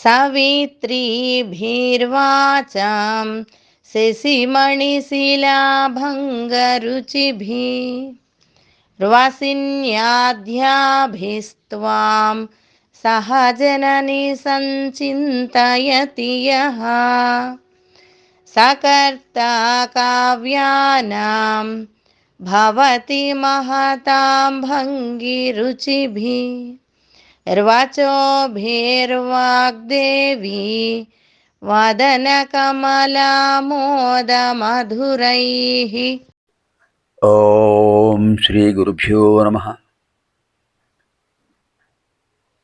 सवित्रीभिर्वाचां शशिमणिशिलाभङ्गरुचिभिः वासिन्याध्याभिस्त्वां सह जननि सञ्चिन्तयति यः सकर्ता काव्यानां भवति महतां भङ्गिरुचिभिः निर्वाचोभिर्वाग्देवी वदनकमलामोदमधुरैः ॐ श्रीगुरुभ्यो नमः।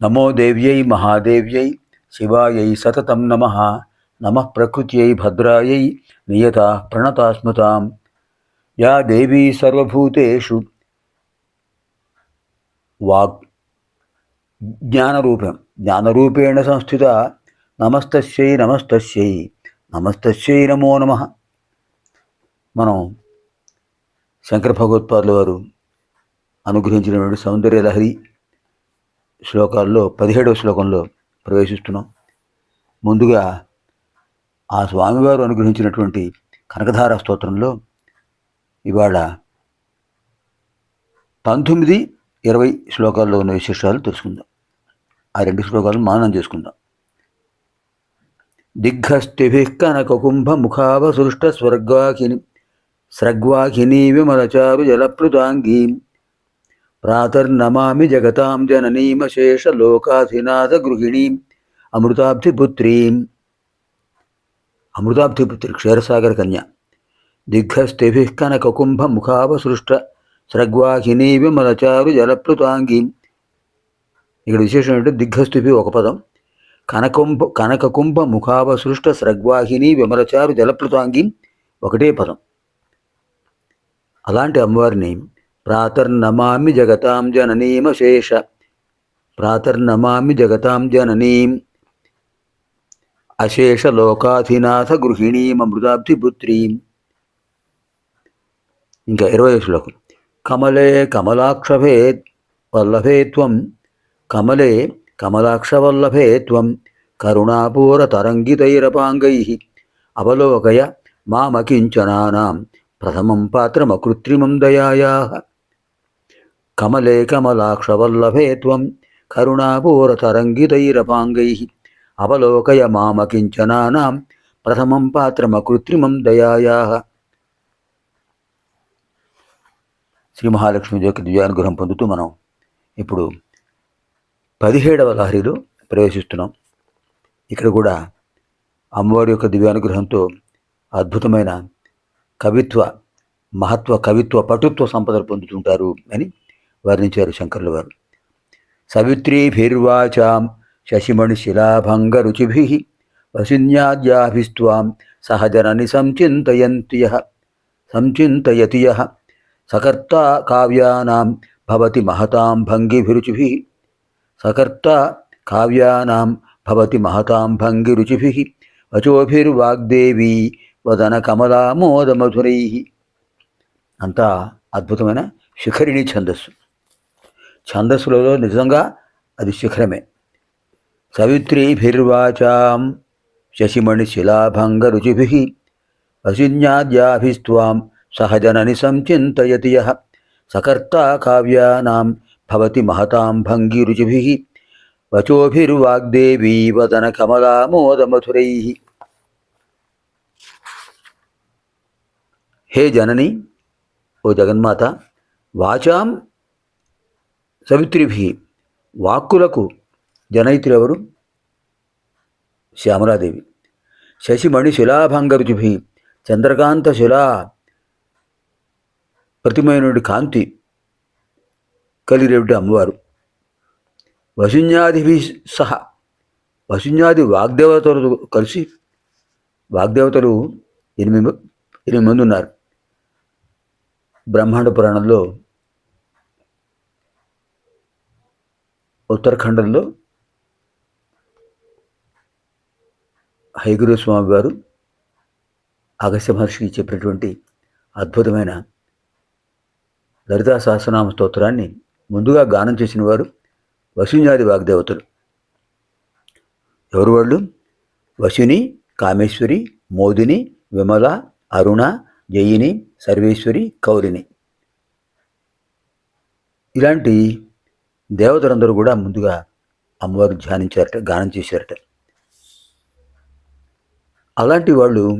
नमो देव्यै महादेव्यै, शिवायै सततं नमः नमः प्रकृत्यै भद्रायै, नियता प्रणता स्मृतां या देवी सर्वभूतेषु। वाग् జ్ఞానరూపం. జ్ఞానరూపేణ సంస్థిత నమస్తస్యై నమస్తస్యై. నమస్తస్యై నమో నమ. మనం శంకర భగవత్పాదుల వారు అనుగ్రహించినటువంటి సౌందర్య లహరి శ్లోకాల్లో పదిహేడవ శ్లోకంలో ప్రవేశిస్తున్నాం. ముందుగా ఆ స్వామివారు అనుగ్రహించినటువంటి కనకధార స్తోత్రంలో ఇవాళ పంతొమ్మిది ఇరవై శ్లోకాల్లో ఉన్న విశేషాలు తెలుసుకుందాం. ఆ రెండు శ్లోకాలు మానం చేసుకుందాం దిగ్గస్థిభి కనకకుంభ ముఖావసృష్ట స్వర్గాకిని స్రగ్వాహినీ విమలచారు జలప్లుతాంగీ ప్రాతర్నమామి జగతాం జననీమశేష లోకాధినాథ గృహిణీం అమృతాబ్ధిపుత్రీం. అమృతాబ్ధిపుత్రి క్షీరసాగర కన్య దిగ్గస్థిభి కనకకుంభ ముఖావసృష్ట స్రగ్వాహినీ విమలచారు జలప్లుతాంగీం ఇక్కడ విశేషం ఏంటంటే దిగ్గస్థిభి ఒక పదం. కనకుంభ కనకకుంభ ముఖావసృష్ట స్రగ్వాహిని విమలచారు జలప్లుతాంగి ఒకటే పదం. అలాంటి అమ్మవారిని ప్రాతర్నమామి జగతాం జననీమశేష ప్రాతర్నమామి జగతాం జననీం అశేష లోకాధినాథ గృహిణీం అమృతాబ్ధిపుత్రీం ఇంకా ఇరవై శ్లోకం. కమలే కమలాక్షభే వల్లభే త్వం కమలే కమలాక్షవల్లభే త్వం కరుణాపూరతరంగితైరపాంగై. అవలోకయ మామకించనానాం ప్రథమం పాత్రమకృత్రిమం దయాయా. కమలే కమలాక్షవల్లభే త్వం కరుణాపూరతరంగితైరపాంగై. అవలోకయ మామకించనానాం ప్రథమం పాత్రమకృత్రిమం దయాయా. శ్రీ మహాలక్ష్మి యొక్క దివ్యానుగ్రహం పొందుతూ మనం ఇప్పుడు పదిహేడవ లహరిలో ప్రవేశిస్తున్నాం. ఇక్కడ కూడా అమ్మవారి యొక్క దివ్యానుగ్రహంతో అద్భుతమైన కవిత్వ మహత్వ కవిత్వ పటుత్వ సంపదలు పొందుతుంటారు అని వర్ణించారు శంకర్ల వారు. సవిత్రీభిర్వాచాం శశిమణి శిలాభంగ రుచిభి వసిన్యాద్యాభిస్వాం సహజనని సంచింతయంతి సంచింతయతి సకర్త కావ్యానాం భవతి మహతాం భంగిభిరుచిభి సకర్త కావ్యానాం భవతి మహతాం భంగిరుచిభి వచోభిర్వాగ్దేవీ వదన కమలామోదమధురై అంతా అద్భుతమైన శిఖరిణి ఛందస్సు. ఛందస్సులలో నిజంగా అది శిఖరమే. సవిత్రీభిర్వాచాం శశిమణి శిలాభంగ రుచిభి వసిన్యాద్యాభిస్వాం సహజనని సంచింతయతి యః। సకర్తా కావ్యానాం భవతి మహతాం భంగిరుచిభి వచోభిర్వాగ్దేవీ వదన కమలామోదమధురై హే జనని ఓ జగన్మాత వాచాం సవిత్రిభి వాక్కులకు జనయిత్రి శ్యామలాదేవి శశిమణి శిలాభంగరుచిభి చంద్రకాంత శిలా ప్రతిమైనటువంటి కాంతి కలిరేవిటి అమ్మవారు. వసున్యాదిభి సహా వసున్యాది వాగ్దేవతలతో కలిసి వాగ్దేవతలు ఎనిమిది ఎనిమిది మంది ఉన్నారు. బ్రహ్మాండ పురాణంలో ఉత్తరాఖండంలో హైగురు స్వామి వారు అగస్య మహర్షికి చెప్పినటువంటి అద్భుతమైన లలితా సహస్రనామ స్తోత్రాన్ని ముందుగా గానం చేసిన వారు వసుంజాది వాగ్దేవతలు. ఎవరు వాళ్ళు? వసుని కామేశ్వరి మోదిని విమల అరుణ జయిని సర్వేశ్వరి కౌరిని. ఇలాంటి దేవతలందరూ కూడా ముందుగా అమ్మవారు ధ్యానించారట గానం చేశారట. అలాంటి వాళ్ళు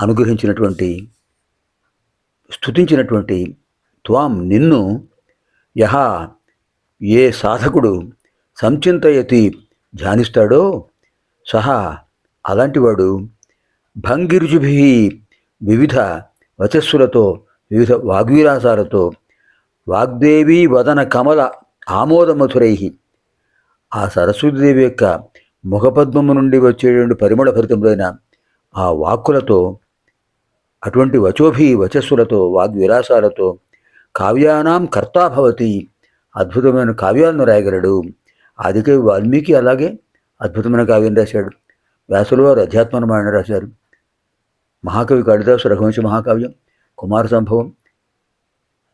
అనుగ్రహించినటువంటి స్తుతించినటువంటి త్వాం నిన్ను యహ ఏ సాధకుడు సంచింతయతి ధ్యానిస్తాడో సహా అలాంటివాడు భంగిరుజుభి వివిధ వచస్సులతో వివిధ వాగ్విలాసాలతో వాగ్దేవి వదన కమల ఆమోదమధురై. ఆ సరస్వతీదేవి యొక్క ముఖపద్మము నుండి వచ్చేటువంటి పరిమళ భరితములైన ఆ వాక్కులతో అటువంటి వచోభి వచస్సులతో వాగ్విలాసాలతో కావ్యానాం కర్తా భవతి. అద్భుతమైన కావ్యాలను రాయగలడు. అదికే వాల్మీకి అలాగే అద్భుతమైన కావ్యం రాశాడు. వ్యాసులు వారు అధ్యాత్మరామాయణ రాశారు. మహాకవి కాళిదాసు రఘువంశ మహాకావ్యం కుమార సంభవం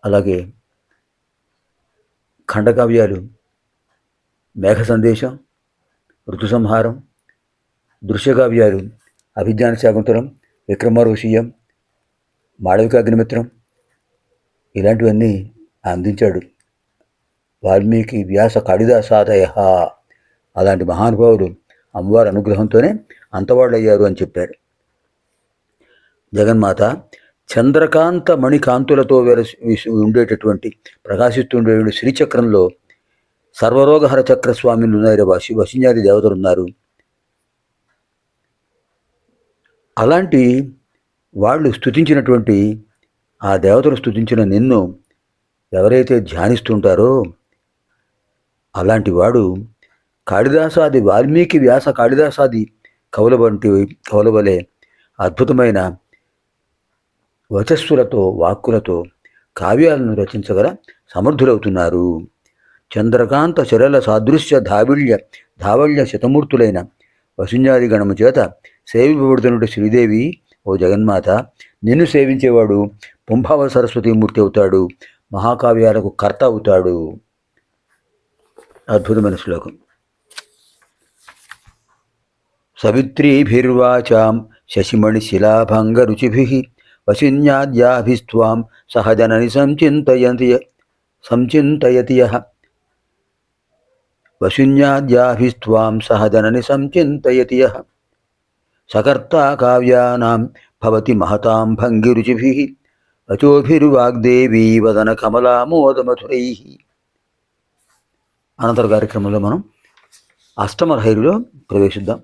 అలాగే ఖండకావ్యాలు మేఘ సందేశం ఋతు సంహారం దృశ్యకావ్యాలు అభిజ్ఞాన శాకుంతలం విక్రమరోషీయం మాళవికాగ్నిమిత్రం ఇలాంటివన్నీ అందించాడు. వాల్మీకి వ్యాస కాళిదాసాదయ అలాంటి మహానుభావులు అమ్మవారి అనుగ్రహంతోనే అంతవాళ్ళయ్యారు అని చెప్పారు. జగన్మాత చంద్రకాంత మణికాంతులతో వెలసి ఉండేటటువంటి ప్రకాశిస్తుండే శ్రీచక్రంలో సర్వరోగహర చక్రస్వామిని ఉన్నారు వసి వసింజాది దేవతలు ఉన్నారు. అలాంటి వాళ్ళు స్తుతించినటువంటి ఆ దేవతలు స్థుతించిన నిన్ను ఎవరైతే ధ్యానిస్తుంటారో అలాంటి వాడు కాళిదాసాది వాల్మీకి వ్యాస కాళిదాసాది కవుల వంటి కవుల వలె అద్భుతమైన వచస్సులతో వాక్కులతో కావ్యాలను రచించగల సమర్థులవుతున్నారు. చంద్రకాంత చరల సాదృశ్య ధావిళ్య ధావళ్య శతమూర్తులైన వసుంజాది గణము చేత సేవింపబడుతున్నట్టు శ్రీదేవి ఓ జగన్మాత నిన్ను సేవించేవాడు పుంభావ సరస్వతీమూర్తి అవుతాడు మహాకావ్యాలకు కర్త అవుతాడు. అద్భుతమైన శ్లోకం సవిత్రీభిర్వాచాం శశిమణిశిలాభంగరుచిభిः వశిన్యాద్యాభిస్వాం సహజనని సంచింతయంతి సంచింతయతి వశిన్యాద్యాభిస్వాం సహజనని సంచింతయతి సకర్తా కావ్యానాం భవతి మహతాం భంగిరుచిభి వచోభిర్వాగ్దేవీ వదన కమలామోదమధురై అనంతర కార్యక్రమంలో మనం అష్టమ ప్రవేశిద్దాం.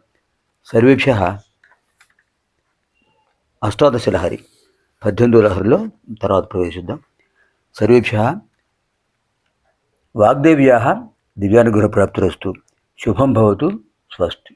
సర్వేభ్య అష్టాదశ లహరి పద్దెనిమిదో లహరిలో తర్వాత ప్రవేశిద్దాం. సర్వేభ్య వాగ్దేవ్యా దివ్యానుగ్రహ ప్రాప్తిరస్తు శుభం భవతు స్వస్తి.